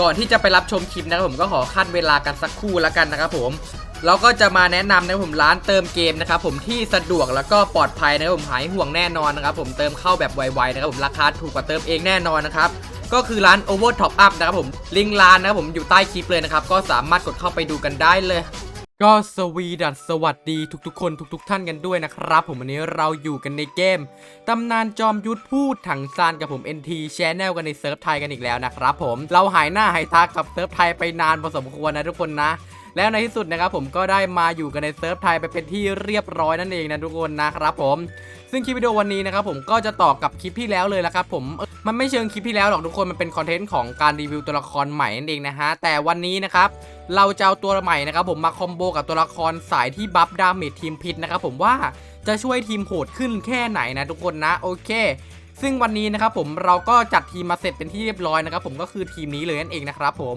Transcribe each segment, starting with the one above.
ก่อนที่จะไปรับชมคลิปนะครับผมก็ขอคั้นเวลากันสักครู่แล้วกันนะครับผมเราก็จะมาแนะนำนะครับผมร้านเติมเกมนะครับผมที่สะดวกแล้วก็ปลอดภัยนะครับผมหายห่วงแน่นอนนะครับผมเติมเข้าแบบไวๆนะครับผมราคาถูกกว่าเติมเองแน่นอนนะครับก็คือร้าน Over Top Up นะครับผมลิงก์ร้านนะครับผมอยู่ใต้คลิปเลยนะครับก็สามารถกดเข้าไปดูกันได้เลย ก็สวีดัสสวัสดีทุกๆ คนทุก ๆ ท่านกันด้วยนะครับ ผมวันนี้เราอยู่กันในเกมตำนานจอมยุทธพูดถังซานกับผม NT Channel กันในเซิร์ฟไทยกันอีกแล้วนะครับผมเราหายหน้าหายตากับเซิร์ฟไทยไปนานพอสมควรนะทุกคนนะ แล้วในที่สุดนะครับผมก็ได้มาอยู่กันในเซิร์ฟไทยไปเป็นที่เรียบร้อยนั่นเองนะทุกคนนะครับผม ซึ่งคลิปวิดีโอวันนี้นะครับผมก็จะต่อกับคลิปที่แล้วเลยละครับผมมันไม่เชิงคลิปที่แล้วหรอกทุกคนมันเป็นคอนเทนต์ของการรีวิวตัวละครใหม่นั่นเองนะฮะแต่วันนี้นะครับ เราจะเอาตัวใหม่นะครับผมมาคอมโบกับตัวละครสายที่บัฟดาเมจทีมพิษนะครับผมว่าจะช่วยทีมโหดขึ้นแค่ไหนนะทุกคนนะโอเค ซึ่งวันนี้นะครับผมเราก็จัดทีมมาเสร็จเป็นที่เรียบร้อยนะครับผมก็คือทีมนี้เลยนั่นเองนะครับผม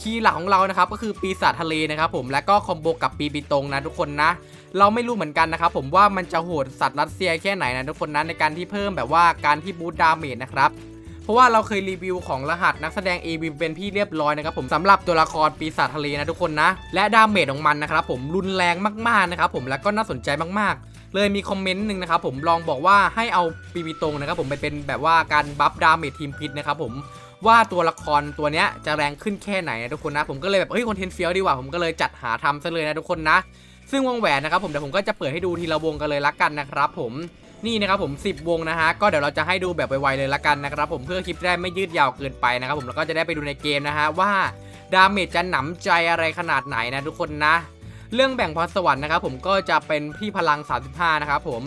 คีย์หลักของเรานะครับก็คือปีศาจทะเลนะครับผมและก็คอมโบกับปีปีตรงนะทุกคนนะ เราไม่รู้เหมือนกันนะครับผมว่ามันจะโหดสัตว์รัสเซียแค่ไหนนะทุกคนนะในการที่เพิ่มแบบว่าการที่บูตดาเมจนะครับ เพราะว่าเราเคยรีวิวของรหัสนักแสดง AV เป็นที่เรียบร้อยนะครับผมสำหรับตัวละครปีศาจทะเลนะทุกคนนะ และดาเมจของมันนะครับผมรุนแรงมากๆนะครับผมแล้วก็น่าสนใจมากๆเลยมีคอมเมนต์หนึ่งนะครับผมลองบอกว่าให้เอาปีปีตรงนะครับผมไปเป็นแบบว่าการบัฟดาเมจทีมพิษนะครับผมว่าตัวละครตัวเนี้ยจะแรงขึ้นแค่ไหนนะทุกคนนะ ผมก็เลยแบบเฮ้ยคอนเทนต์เฟี้ยวดีกว่าผมก็เลยจัดหาทำซะเลยนะทุกคนนะ ซึ่งวงแหวนนะครับผมเดี๋ยวผมก็จะเปิดให้ดูทีละวงกันเลยละกันนะครับผม นี่นะครับผม 10 วงนะฮะก็เดี๋ยวเราจะให้ดูแบบไวๆเลยละกันนะครับผมเพื่อคลิปได้ไม่ยืดยาวเกินไปนะครับผมแล้วก็จะได้ไปดูในเกมนะฮะว่าดาเมจจะหนำใจอะไรขนาดไหนนะทุกคนนะ เรื่องแบ่งพรสวรรค์นะครับผมก็จะเป็นพี่พลัง 35 นะครับผม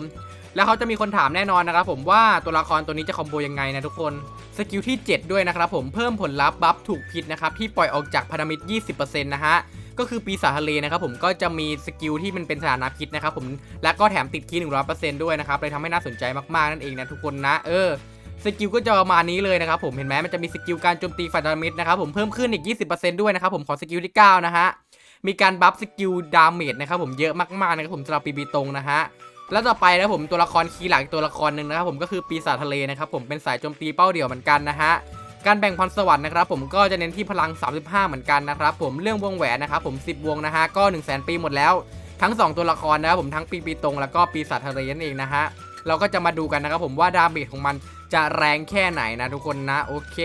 แล้วเขาจะมีคนถามแน่นอนนะครับผมว่าตัวละครตัวนี้จะคอมโบยังไงนะทุกคนสกิลที่ 7 ด้วยนะครับผมเพิ่มผลลัพธ์บัฟถูกพิษนะครับที่ปล่อยออกจากพันธมิตร 20%นะฮะ ก็คือปีศาจทะเลนะครับผมก็จะมีสกิลที่มันเป็นสถานะพิษนะครับผมและก็แถมติดคีย์100%ด้วยนะครับเลยทำให้น่าสนใจมากๆนั่นเองนะทุกคนนะเออสกิลก็จะประมาณนี้เลยนะครับผมเห็นไหมมันจะมีสกิลการโจมตีฝ่ายพันธมิตรนะครับผมเพิ่มขึ้นอีก 20%ด้วยนะครับผมขอสกิลที่ 9 นะฮะ มีการบัฟสกิลดาเมจนะครับผมเยอะมากๆนะครับผมสำหรับปีบีตรงนะฮะแล้วต่อไปนะผมตัวละครคีย์หลักอีกตัวละครหนึ่งนะครับผมก็คือปีศาจทะเลนะครับผมเป็นสายโจมตีเป้าเดี่ยวเหมือนกันนะฮะ การแบ่งพรสวรรค์นะครับผมก็จะเน้นที่พลัง 35 เหมือนกันนะครับผมเรื่องวงแหวนนะครับผม10 วงนะฮะก็ 1 0 0 0 0แปีหมดแล้ว ทั้ง 2 ตัวละครนะครับผมทั้งปีปีตรงแล้วก็ปีศาจทะเลนั่นเองนะฮะเราก็จะมาดูกันนะครับผมว่าดาเมจของมันจะแรงแค่ไหนนะทุกคนนะโอเค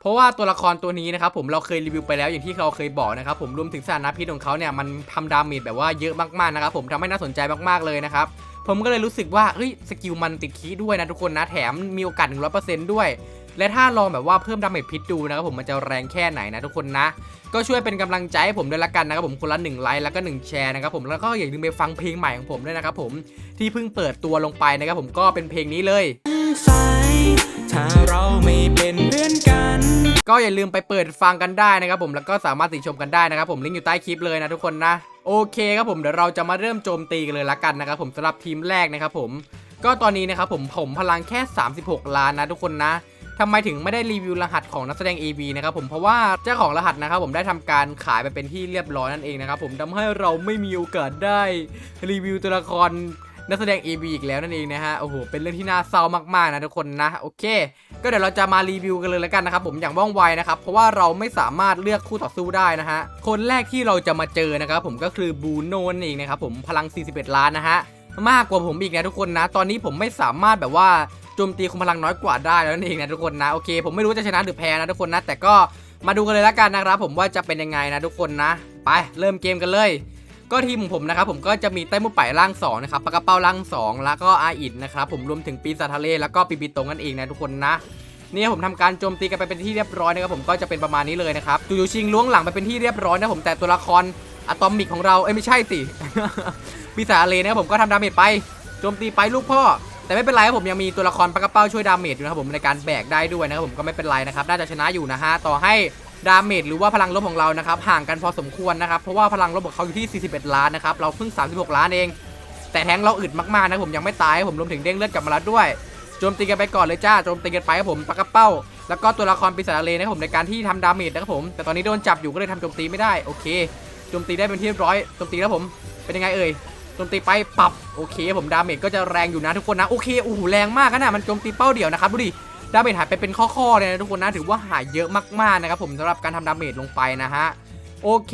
เพราะว่าตัวละครตัวนี้นะครับผมเราเคยรีวิวไปแล้วอย่างที่เราเคยบอกนะครับผมรวมถึงสถานะพิษของเขาเนี่ยมันทำดาเมจแบบว่าเยอะมากๆนะครับผมทำให้น่าสนใจมากๆเลยนะครับผมก็เลยรู้สึกว่าเฮ้ยสกิลมันติดคีด้วยนะทุกคนนะแถมมีโอกาส 100%ด้วย และถ้าลองแบบว่าเพิ่มดาเมจพิษดูนะครับผมมันจะแรงแค่ไหนนะทุกคนนะ ก็ช่วยเป็นกำลังใจให้ผมด้วยละกันนะครับผมคนละ1ไลค์แล้วก็1แชร์นะครับผมแล้วก็อย่าลืมไปฟังเพลงใหม่ของผมด้วยนะครับผมที่เพิ่งเปิดตัวลงไปนะครับผมก็เป็นเพลงนี้เลยสายถ้าเราไม่เป็นเพื่อนกัน ก็อย่าลืมไปเปิดฟังกันได้นะครับผมแล้วก็สามารถติชมกันได้นะครับผมลิงก์อยู่ใต้คลิปเลยนะทุกคนนะโอเคครับผมเดี๋ยวเราจะมาเริ่มโจมตีกันเลยละกันนะครับผมสำหรับทีมแรกนะครับผมก็ตอนนี้นะครับผมผมพลังแค่ 36 ล้านนะทุกคนนะ ทำไมถึงไม่ได้รีวิวรหัสของนักแสดง AB นะครับผมเพราะว่าเจ้าของรหัสนะครับผมได้ทำการขายไปเป็นที่เรียบร้อยนั่นเองนะครับผมทำให้เราไม่มีโอกาสได้รีวิวตัวละครนักแสดง AB อีกแล้วนั่นเองนะฮะ โอ้โห เป็นเรื่องที่น่าเศร้ามากๆนะทุกคนนะ โอเค ก็เดี๋ยวเราจะมารีวิวกันเลยแล้วกันนะครับผมอย่างว่องไวนะครับ เพราะว่าเราไม่สามารถเลือกคู่ต่อสู้ได้นะฮะ คนแรกที่เราจะมาเจอนะครับผมก็คือบูโนนนเองนะครับผมพลัง 41 ล้านนะฮะ มากกว่าผมอีกนะทุกคนนะ ตอนนี้ผมไม่สามารถแบบว่าโจมตีคนพลังน้อยกว่าได้แล้วนั่นเองนะทุกคนนะโอเค ผมไม่รู้จะชนะหรือแพ้นะทุกคนนะ แต่ก็มาดูกันเลยล้วกันนะครับผมว่าจะเป็นยังไงนะทุกคนนะ ไปเริ่มเกมกันเลย ก็ทีมของผมนะครับผมก็จะมีไต้มุป่ายร่าง2นะครับปากกระเป้าร่าง 2 แล้วก็อาอิดนะครับผมรวมถึงปีศาจทะเลแล้วก็ปีปีตรงนั่นเองนะทุกคนนะเนี่ยผมทำการโจมตีกันไปเป็นที่เรียบร้อยนะครับผมก็จะเป็นประมาณนี้เลยนะครับจู่ๆชิงล้วงหลังไปเป็นที่เรียบร้อยนะผมแต่ตัวละคร อะตอมิกของเรา เอ้ยไม่ใช่สิปีศาจทะเลนะครับผมก็ทำดาเมจไป โจมตีไปลูกพ่อ แต่ไม่เป็นไรครับผมยังมีตัวละครปากกระเป้าช่วยดาเมจอยู่นะครับผมในการแบกได้ด้วยนะครับผมก็ไม่เป็นไรนะครับ น่าจะชนะอยู่นะฮะ ต่อให้ดาเมจหรือว่าพลังลบของเรานะครับห่างกันพอสมควรนะครับ เพราะว่าพลังลบของเขาอยู่ที่ 41 ล้านนะครับ เราเพิ่ง 36 ล้านเอง แต่แทงเราอึดมากๆนะผมยังไม่ตายครับผมรวมถึงเด้งเลือดกลับมาแล้วด้วยโจมตีกันไปก่อนเลยจ้าโจมตีกันไปครับผมปากกระเป้า แล้วก็ตัวละครปีศาจเลนะครับผมในการที่ทำดาเมจนะครับผม แต่ตอนนี้โดนจับอยู่ก็เลยทำโจมตีไม่ได้ โอเค โจมตีได้เป็นที่เรียบร้อยโจมตีแล้วผมเป็นยังไงเอ่ยโจมตีไปปรับโอเคผมดาเมจก็จะแรงอยู่นะทุกคนนะโอเคโอ้โหแรงมากนะมันโจมตีเป้าเดี่ยวนะครับดูดิดาเมจหายไปเป็นข้อๆเลยนะทุกคนนะถือว่าหายเยอะมากๆนะครับผมสำหรับการทำดาเมจลงไปนะฮะโอเค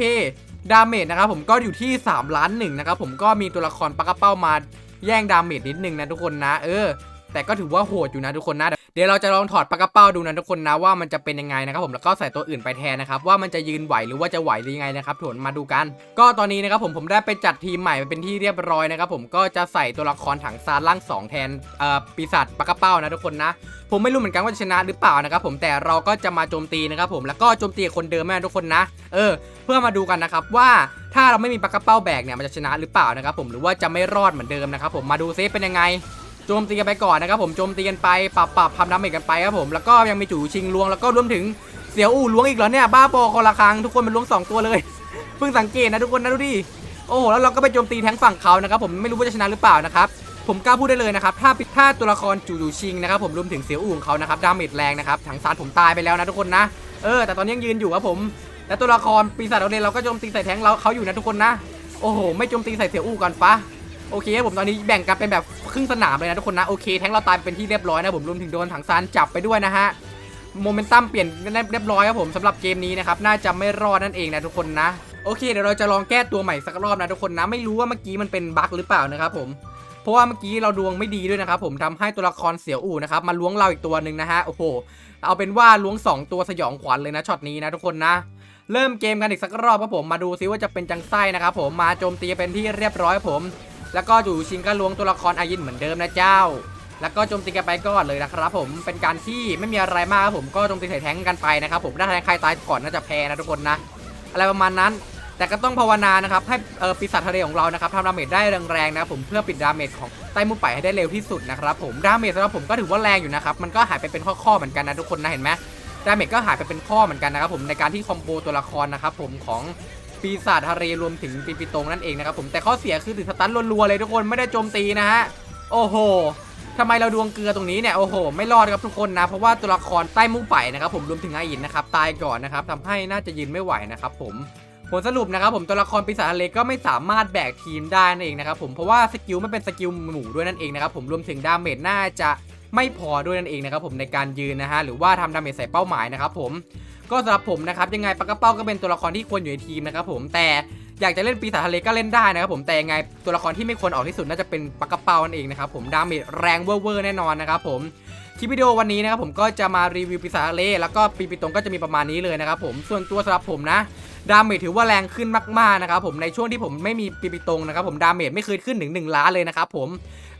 ดาเมจนะครับผมก็อยู่ที่ 3 ล้านหนึ่งนะครับผมก็มีตัวละครปากกระเป้ามาแย่งดาเมจนิดนึงนะทุกคนนะ เออ แต่ก็ถือว่าโหดอยู่นะทุกคนนะ เดี๋ยวเราจะลองถอดปากกระเป้าดูนะทุกคนนะว่ามันจะเป็นยังไงนะครับผมแล้วก็ใส่ตัวอื่นไปแทนนะครับว่ามันจะยืนไหวหรือว่าจะไหวหรือยังไงนะครับถวนมาดูกัน ก็ตอนนี้นะครับผมผมได้ไปจัดทีมใหม่เป็นที่เรียบร้อยนะครับผมก็จะใส่ตัวละครถังซานล่างสองแทนเอ่อปีศาจปากกระเป้านะทุกคนนะ ผมไม่รู้เหมือนกันว่าจะชนะหรือเปล่านะครับผมแต่เราก็จะมาโจมตีนะครับผมแล้วก็โจมตีคนเดิมแม่ทุกคนนะ เออ เพื่อมาดูกันนะครับว่าถ้าเราไม่มีปากกระเป้าแบกเนี่ยมันจะชนะหรือเปล่านะครับผมหรือว่าจะไม่รอดเหมือนเดิมนะครับผมมาดูซิเป็นยังไง โจมตีกันไปก่อนนะครับผมโจมตีกันไปปรับปรับทำดาเมจกันไปครับผมแล้วก็ยังมีจู่ชิงล้วงแล้วก็รวมถึงเสียวอู่ล้วงอีกเหรอเนี่ยบ้าบอคนละครั้งทุกคนมันล้วงสองตัวเลยเพิ่งสังเกตนะทุกคนนะดูดิโอ้โหแล้วเราก็ไปโจมตีแทงฝั่งเขานะครับผมไม่รู้ว่าจะชนะหรือเปล่านะครับผมกล้าพูดได้เลยนะครับถ้าถ้าตัวละครจู่จู่ชิงนะครับผมรวมถึงเสียวอู่ของเขานะครับดาเมจแรงนะครับถังซานผมตายไปแล้วนะทุกคนนะเออแต่ตอนนี้ยังยืนอยู่ครับผมและตัวละครปีศาจเราเนี่ยเราก็โจมตีใส่แทงเราเขาอยู่นะทุกคนนะโอ้โหไม่โจมตีใส่เสียวอู่ก่อนปะ โอเคผมตอนนี้แบ่งกันเป็นแบบครึ่งสนามเลยนะทุกคนนะโอเคแทงเราตายเป็นที่เรียบร้อยนะผมรวมถึงโดนถังซานจับไปด้วยนะฮะโมเมนตัมเปลี่ยนเรียบร้อยครับผมสำหรับเกมนี้นะครับน่าจะไม่รอดนั่นเองนะทุกคนนะโอเคเดี๋ยวเราจะลองแก้ตัวใหม่สักรอบนะทุกคนนะไม่รู้ว่าเมื่อกี้มันเป็นบั๊กหรือเปล่านะครับผมเพราะว่าเมื่อกี้เราดวงไม่ดีด้วยนะครับผมทำให้ตัวละครเสียวอู่นะครับมาล้วงเราอีกตัวหนึ่งนะฮะโอ้โหเอาเป็นว่าล้วงสองตัวสยองขวัญเลยนะช็อตนี้นะทุกคนนะ เริ่มเกมกันอีกสักรอบครับผมมาดูซิว่าจะเป็นจังไส้นะครับผมมาโจมตีเป็นที่เรียบร้อยผม แล้วก็จู่ชิงก็ล้วงตัวละครอายินเหมือนเดิมนะเจ้า แล้วก็โจมตีกันไปก่อนเลยนะครับผมเป็นการที่ไม่มีอะไรมากครับผมก็โจมตีใส่แทงกันไปนะครับผมถ้าแทงใครตายก่อนน่าจะแพ้นะทุกคนนะ อะไรประมาณนั้น แต่ก็ต้องภาวนานะครับให้เออปีศาจทะเลของเรานะครับทำดาเมจได้แรงๆนะครับผมเพื่อปิดดาเมจของไต้มุไปให้ได้เร็วที่สุดนะครับผมดาเมจสำหรับผมก็ถือว่าแรงอยู่นะครับมันก็หายไปเป็นข้อๆเหมือนกันนะทุกคนนะเห็นไหมดาเมจก็หายไปเป็นข้อเหมือนกันนะครับผมในการที่คอมโบตัวละครนะครับผมของ ปีศาจทะเลรวมถึงปีปิโตงนั่นเองนะครับผมแต่ข้อเสียคือติดสตันรัวๆเลยทุกคนไม่ได้โจมตีนะฮะโอ้โหทำไมเราดวงเกลือตรงนี้เนี่ยโอ้โห ไม่รอดครับทุกคนนะ เพราะว่าตัวละครใต้มุ้งไปนะครับผมรวมถึงไออินนะครับตายก่อนนะครับทำให้น่าจะยืนไม่ไหวนะครับผมผลสรุปนะครับผมตัวละครปีศาจทะเลก็ไม่สามารถแบกทีมได้นั่นเองนะครับผมเพราะว่าสกิลไม่เป็นสกิลหมู่ด้วยนั่นเองนะครับผมรวมถึงดาเมจน่าจะไม่พอด้วยนั่นเองนะครับผมในการยืนนะฮะหรือว่าทำดาเมจใส่เป้าหมายนะครับผม ก็สำหรับผมนะครับยังไงปากกระเป้าก็เป็นตัวละครที่ควรอยู่ในทีมนะครับผมแต่อยากจะเล่นปีศาจทะเลก็เล่นได้นะครับผมแต่ยังไงตัวละครที่ไม่ควรออกที่สุดน่าจะเป็นปากกระเป้านั่นเองนะครับผมดาเมจแรงเวอร์แน่นอนนะครับผม คลิปวิดีโอวันนี้นะครับผมก็จะมารีวิวปีศาจทะเลแล้วก็ปีปีตรงก็จะมีประมาณนี้เลยนะครับผมส่วนตัวสำหรับผมนะดาเมจถือว่าแรงขึ้นมากๆนะครับผมในช่วงที่ผมไม่มีปีปีตรงนะครับผมดาเมจไม่เคยขึ้นถึง1ล้านเลยนะครับผม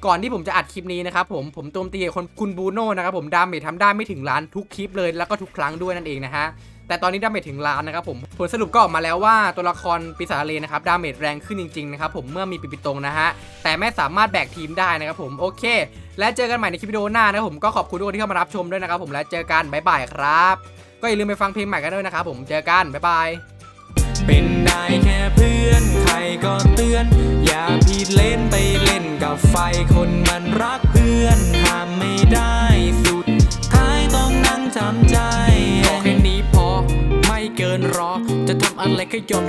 ก่อนที่ผมจะอัดคลิปนี้นะครับผมผมโจมตีคนคุณบูโน่นะครับผมดาเมจทำได้ไม่ถึงล้านทุกคลิปเลยแล้วก็ทุกครั้งด้วยนั่นเองนะฮะ แต่ตอนนี้ดาเมจถึงล้านนะครับผมผลสรุปก็ออกมาแล้วว่าตัวละครปีศาจทะเลนะครับดาเมจแรงขึ้นจริงๆนะครับผมเมื่อมีปิปิตรงนะฮะแต่ไม่สามารถแบกทีมได้นะครับผมโอเค และเจอกันใหม่ในคลิปวิดีโอหน้านะครับผมก็ขอบคุณทุกคนที่เข้ามารับชมด้วยนะครับผมและเจอกันบ๊ายบายครับ ก็อย่าลืมไปฟังเพลงใหม่กันด้วยนะครับผมเจอกันบ๊ายบายเป็นได้แค่เพื่อนใครก็เตือน อย่าผิดเล่นไปเล่นกับไฟคนมันรักเพื่อนห้ามไม่ได้สุดท้ายต้องนั่งจำใจ จะทำอะไรก็ยอมที่